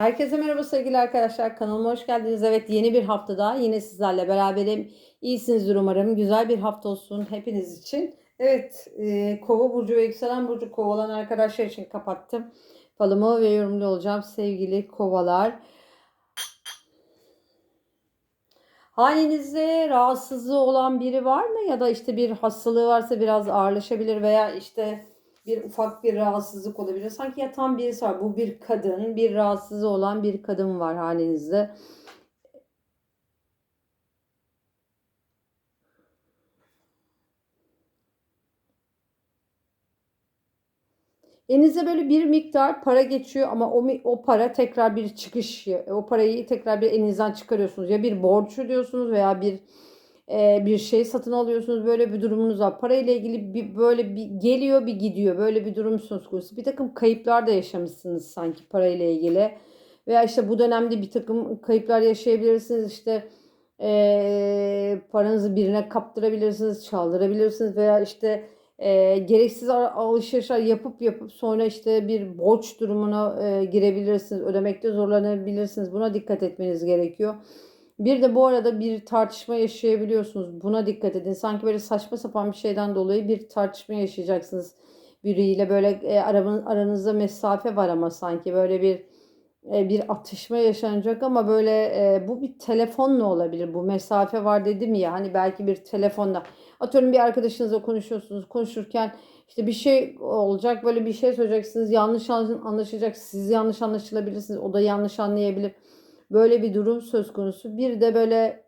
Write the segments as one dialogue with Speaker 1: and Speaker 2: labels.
Speaker 1: Herkese merhaba sevgili arkadaşlar. Kanalıma hoş geldiniz. Evet yeni bir hafta daha yine sizlerle beraberim. İyisinizdir umarım. Güzel bir hafta olsun hepiniz için. Evet e, kova burcu ve yükselen burcu kovalan arkadaşlar için kapattım. Falımı ve yorumlu olacağım sevgili kovalar. Halinizde rahatsızlığı olan biri var mı? Ya da işte bir hastalığı varsa biraz ağırlaşabilir veya işte bir ufak bir rahatsızlık olabilir. Sanki yatan birisi var. Bu bir kadın, bir rahatsızlığı olan bir kadın var halinizde. Elinize böyle bir miktar para geçiyor ama o, o para tekrar bir çıkış, o parayı tekrar bir elinizden çıkarıyorsunuz. Ya bir borç ödüyorsunuz veya bir e, bir şey satın alıyorsunuz. Böyle bir durumunuz var. Parayla ilgili bir böyle bir geliyor bir gidiyor. Böyle bir durum söz konusu. Bir takım kayıplar da yaşamışsınız sanki parayla ilgili. Veya işte bu dönemde bir takım kayıplar yaşayabilirsiniz. İşte e, paranızı birine kaptırabilirsiniz, çaldırabilirsiniz veya işte e, gereksiz al- alışverişler yapıp yapıp sonra işte bir borç durumuna e, girebilirsiniz. Ödemekte zorlanabilirsiniz. Buna dikkat etmeniz gerekiyor. Bir de bu arada bir tartışma yaşayabiliyorsunuz. Buna dikkat edin. Sanki böyle saçma sapan bir şeyden dolayı bir tartışma yaşayacaksınız biriyle. Böyle e, aranızda mesafe var ama sanki böyle bir e, bir atışma yaşanacak ama böyle e, bu bir telefonla olabilir. Bu mesafe var dedim ya hani belki bir telefonla. Atıyorum bir arkadaşınızla konuşuyorsunuz. Konuşurken işte bir şey olacak böyle bir şey söyleyeceksiniz. Yanlış anlaş- anlaşılacak. Siz yanlış anlaşılabilirsiniz. O da yanlış anlayabilir. Böyle bir durum söz konusu. Bir de böyle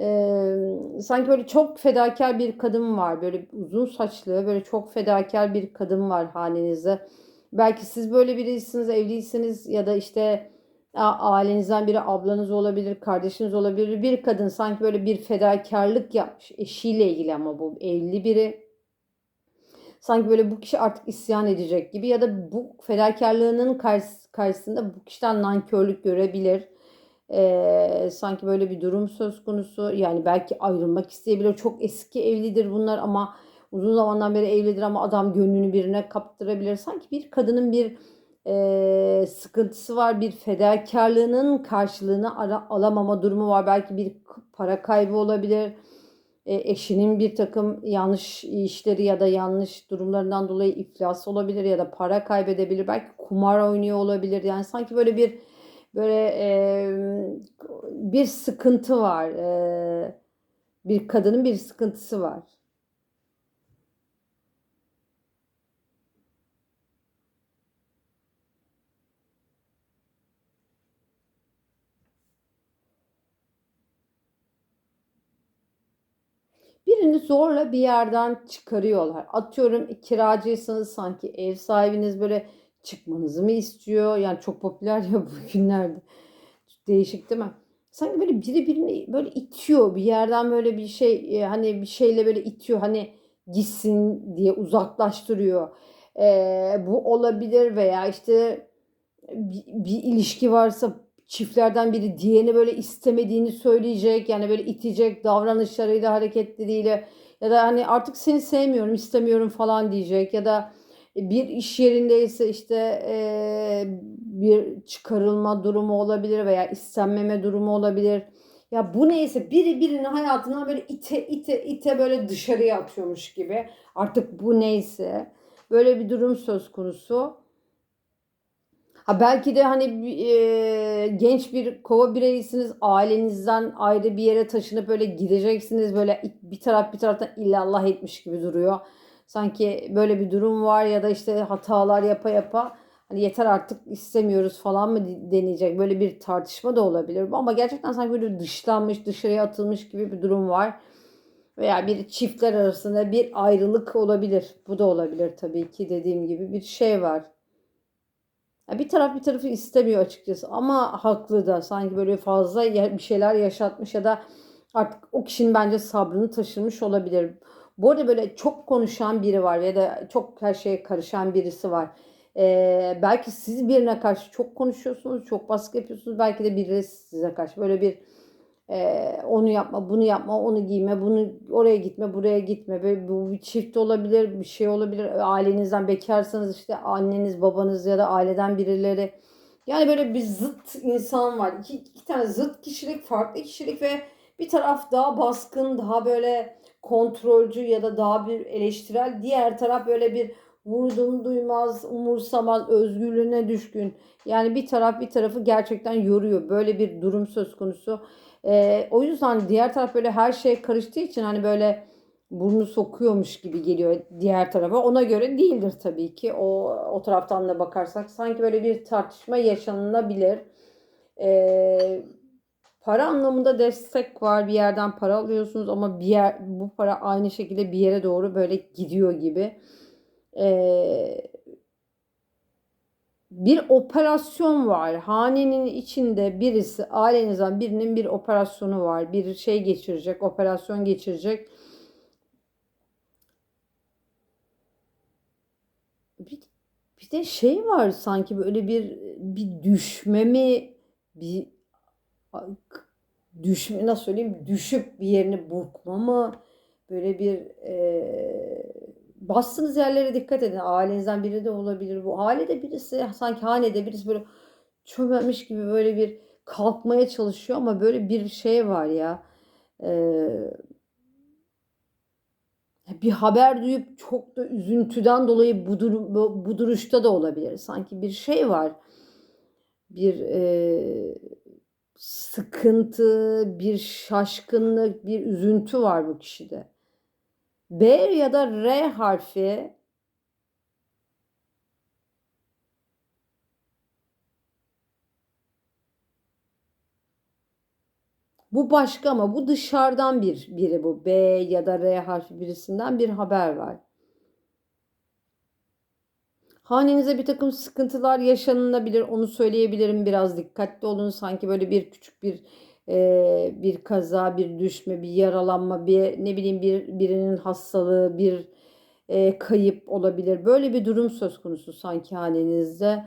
Speaker 1: e, sanki böyle çok fedakar bir kadın var. Böyle uzun saçlı, böyle çok fedakar bir kadın var halinizde. Belki siz böyle birisiniz, evliyseniz ya da işte ailenizden biri ablanız olabilir, kardeşiniz olabilir. Bir kadın sanki böyle bir fedakarlık yapmış eşiyle ilgili ama bu evli biri. Sanki böyle bu kişi artık isyan edecek gibi ya da bu fedakarlığının karşıs- karşısında bu kişiden nankörlük görebilir. Ee, sanki böyle bir durum söz konusu. Yani belki ayrılmak isteyebilir. Çok eski evlidir bunlar ama uzun zamandan beri evlidir ama adam gönlünü birine kaptırabilir. Sanki bir kadının bir e, sıkıntısı var. Bir fedakarlığının karşılığını ara- alamama durumu var. Belki bir para kaybı olabilir. E, eşinin bir takım yanlış işleri ya da yanlış durumlarından dolayı iflas olabilir ya da para kaybedebilir. Belki kumar oynuyor olabilir. Yani sanki böyle bir böyle e, bir sıkıntı var. E, bir kadının bir sıkıntısı var. Birini zorla bir yerden çıkarıyorlar. Atıyorum kiracıysanız sanki ev sahibiniz böyle çıkmanızı mı istiyor? Yani çok popüler ya bu günlerde. Değişik değil mi? Sanki böyle biri birini böyle itiyor bir yerden böyle bir şey e, hani bir şeyle böyle itiyor hani gitsin diye uzaklaştırıyor. Ee, bu olabilir veya işte bir, bir ilişki varsa çiftlerden biri diğerini böyle istemediğini söyleyecek. Yani böyle itecek davranışlarıyla, hareketleriyle ya da hani artık seni sevmiyorum, istemiyorum falan diyecek ya da bir iş yerindeyse işte eee, bir çıkarılma durumu olabilir veya istenmeme durumu olabilir. Ya bu neyse biri birinin hayatından böyle ite ite ite böyle dışarıya atıyormuş gibi. Artık bu neyse böyle bir durum söz konusu. Ha belki de hani e, genç bir kova bireysiniz, ailenizden ayrı bir yere taşınıp böyle gideceksiniz böyle bir taraf bir taraftan illallah etmiş gibi duruyor. Sanki böyle bir durum var ya da işte hatalar yapa yapa hani yeter artık istemiyoruz falan mı deneyecek böyle bir tartışma da olabilir. Ama gerçekten sanki böyle dışlanmış, dışarıya atılmış gibi bir durum var. Veya bir çiftler arasında bir ayrılık olabilir. Bu da olabilir tabii ki dediğim gibi bir şey var. Bir taraf bir tarafı istemiyor açıkçası ama haklı da sanki böyle fazla bir şeyler yaşatmış ya da artık o kişinin bence sabrını taşırmış olabilir. Bu arada böyle çok konuşan biri var ya da çok her şeye karışan birisi var. Ee, belki siz birine karşı çok konuşuyorsunuz, çok baskı yapıyorsunuz. Belki de biri size karşı böyle bir ee, onu yapma, bunu yapma, onu giyme, bunu oraya gitme, buraya gitme. Böyle bu bir çift olabilir, bir şey olabilir. Ailenizden bekarsanız işte anneniz, babanız ya da aileden birileri Yani böyle bir zıt insan var. İki, iki tane zıt kişilik, farklı kişilik ve bir taraf daha baskın, daha böyle kontrolcü ya da daha bir eleştirel. Diğer taraf böyle bir vurdum duymaz, umursamaz, özgürlüğüne düşkün. Yani bir taraf bir tarafı gerçekten yoruyor. Böyle bir durum söz konusu. Ee, o yüzden diğer taraf böyle her şeye karıştığı için hani böyle burnu sokuyormuş gibi geliyor diğer tarafa. Ona göre değildir tabii ki. O o taraftan da bakarsak sanki böyle bir tartışma yaşanılabilir. Ee, para anlamında destek var. Bir yerden para alıyorsunuz ama bir yer bu para aynı şekilde bir yere doğru böyle gidiyor gibi. Ee, bir operasyon var. Hanenin içinde birisi, ailenizden birinin bir operasyonu var. Bir şey geçirecek, operasyon geçirecek. Bir, bir de şey var sanki böyle bir bir düşme mi bir düşme nasıl söyleyeyim düşüp bir yerini burkma mı böyle bir e, bastığınız yerlere dikkat edin ailenizden biri de olabilir bu ailede birisi sanki hanede birisi böyle çömelmiş gibi böyle bir kalkmaya çalışıyor ama böyle bir şey var ya e, bir haber duyup çok da üzüntüden dolayı bu, bu, bu duruşta da olabilir. Sanki bir şey var. Bir e, sıkıntı, bir şaşkınlık, bir üzüntü var bu kişide. B ya da R harfi Bu başka ama bu dışarıdan bir biri bu. B ya da R harfi birisinden bir haber var. Hanenize bir takım sıkıntılar yaşanılabilir. Onu söyleyebilirim. Biraz dikkatli olun. Sanki böyle bir küçük bir e, bir kaza, bir düşme, bir yaralanma, bir ne bileyim bir birinin hastalığı, bir e, kayıp olabilir. Böyle bir durum söz konusu sanki hanenizde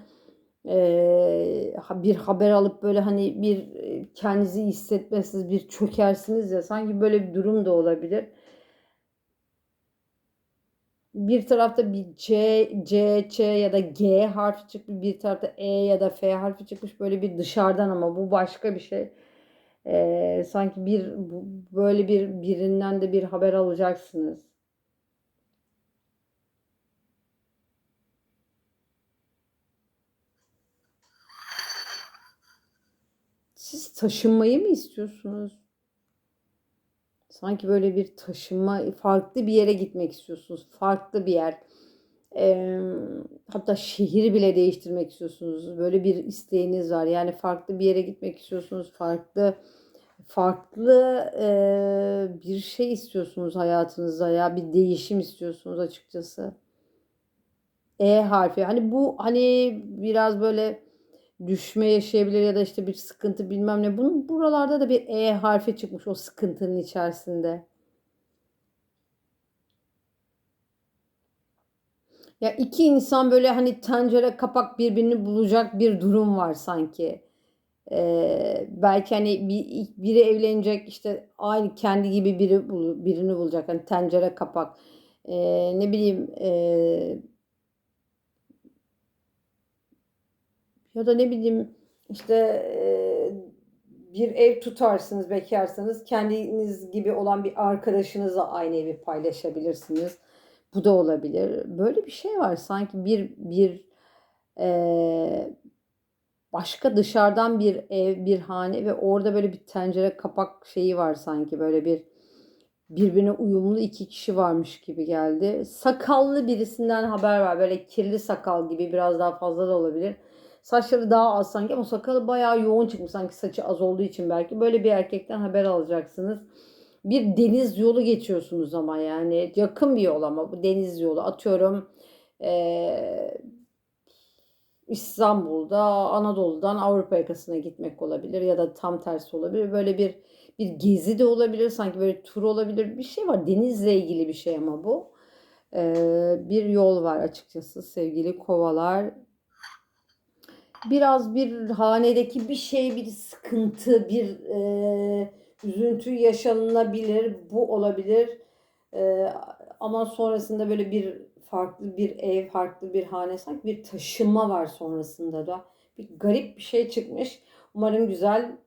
Speaker 1: bir haber alıp böyle hani bir kendinizi hissetmezsiniz bir çökersiniz ya sanki böyle bir durum da olabilir. Bir tarafta bir C, C, Ç ya da G harfi çıkmış, bir tarafta E ya da F harfi çıkmış böyle bir dışarıdan ama bu başka bir şey. Ee, sanki bir böyle bir birinden de bir haber alacaksınız. Siz taşınmayı mı istiyorsunuz? Sanki böyle bir taşınma, farklı bir yere gitmek istiyorsunuz. Farklı bir yer. E, hatta şehir bile değiştirmek istiyorsunuz. Böyle bir isteğiniz var. Yani farklı bir yere gitmek istiyorsunuz. Farklı farklı e, bir şey istiyorsunuz hayatınızda ya bir değişim istiyorsunuz açıkçası. E harfi. Hani bu hani biraz böyle düşme yaşayabilir ya da işte bir sıkıntı bilmem ne. Bunun buralarda da bir E harfi çıkmış o sıkıntının içerisinde. Ya iki insan böyle hani tencere kapak birbirini bulacak bir durum var sanki. Ee, belki hani bir, biri evlenecek işte aynı kendi gibi biri birini bulacak hani tencere kapak ee, ne bileyim e, Ya da ne bileyim işte bir ev tutarsınız bekarsanız kendiniz gibi olan bir arkadaşınızla aynı evi paylaşabilirsiniz. Bu da olabilir. Böyle bir şey var sanki bir bir e, başka dışarıdan bir ev, bir hane ve orada böyle bir tencere kapak şeyi var sanki böyle bir birbirine uyumlu iki kişi varmış gibi geldi. Sakallı birisinden haber var. Böyle kirli sakal gibi biraz daha fazla da olabilir. Saçları daha az sanki ama sakalı bayağı yoğun çıkmış sanki saçı az olduğu için belki. Böyle bir erkekten haber alacaksınız. Bir deniz yolu geçiyorsunuz ama yani yakın bir yol ama bu deniz yolu. Atıyorum ee, İstanbul'da Anadolu'dan Avrupa yakasına gitmek olabilir ya da tam tersi olabilir. Böyle bir bir gezi de olabilir. Sanki böyle tur olabilir. Bir şey var. Denizle ilgili bir şey ama bu. Ee, bir yol var açıkçası sevgili kovalar biraz bir hanedeki bir şey, bir sıkıntı, bir e, üzüntü yaşanılabilir. Bu olabilir. E, ama sonrasında böyle bir farklı bir ev, farklı bir hane sanki bir taşınma var sonrasında da. bir garip bir şey çıkmış. Umarım güzel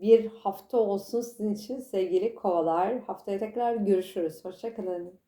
Speaker 1: bir hafta olsun sizin için sevgili kovalar. Haftaya tekrar görüşürüz. Hoşçakalın.